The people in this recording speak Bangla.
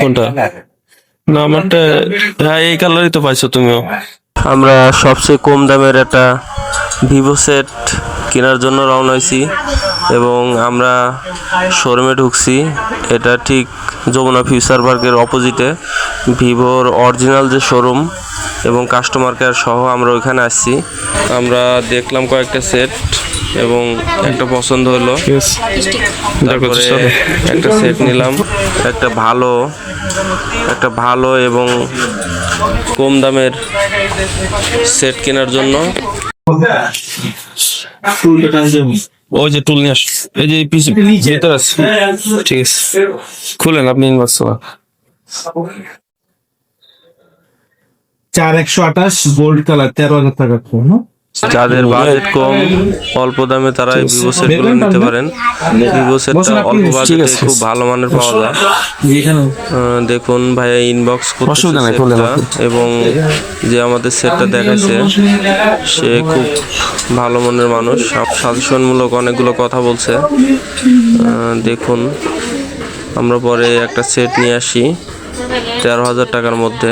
কোনটা? না আমারটা হ্যাঁ এই কালারই তো পাইছো তুমিও। আমরা সবচেয়ে কম দামের একটা ভিভো সেট কেনার জন্য রওনা হয়েছি এবং আমরা শোরুমে ঢুকছি। এটা ঠিক যমুনা ফিউচার পার্কের অপোজিটে ভিভোর অরিজিনাল যে শোরুম এবং কাস্টমার কেয়ার সহ আমরা ওইখানে আসছি। আমরা দেখলাম কয়েকটা সেট এবং একটা পছন্দ হলো। তারপরে একটা সেট নিলাম। একটা ভালো একটা ভালো এবং কম দামের সেট কেনার জন্য। ওই যে টুল নিয়ে আস এই যে পিস ভিতরে আছে। ঠিক আছে। খুলেন আপনি ইনবক্স চার একশো আঠাশ গোল্ড কালার তেরো হাজার টাকা যাদের বাজেট কম অল্প দামে তারা এই ভিভো সেটগুলো নিতে পারেন। ভিভো সেটটা অল্প বাজেটে খুব ভালো মানের পাওয়া যায়। আহ, দেখুন ভাইয়া ইনবক্স অসুবিধা নাই, করতেছে বললেন এবং যে আমাদের সেটটা দেখাইছে সে খুব ভালো মনের মানুষ। সব সাজেশনমূলক অনেকগুলো কথা বলছে। আহ, দেখুন আমরা পরে একটা সেট নিয়ে আসি। তেরো হাজার টাকার মধ্যে।